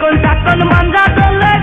kon takon manja dole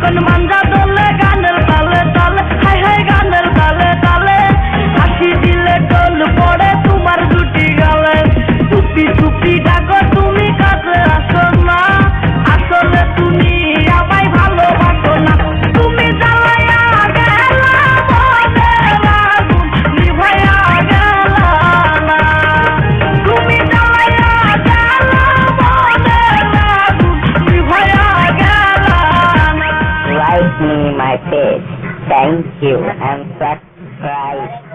con manga me my page. Thank you and subscribe.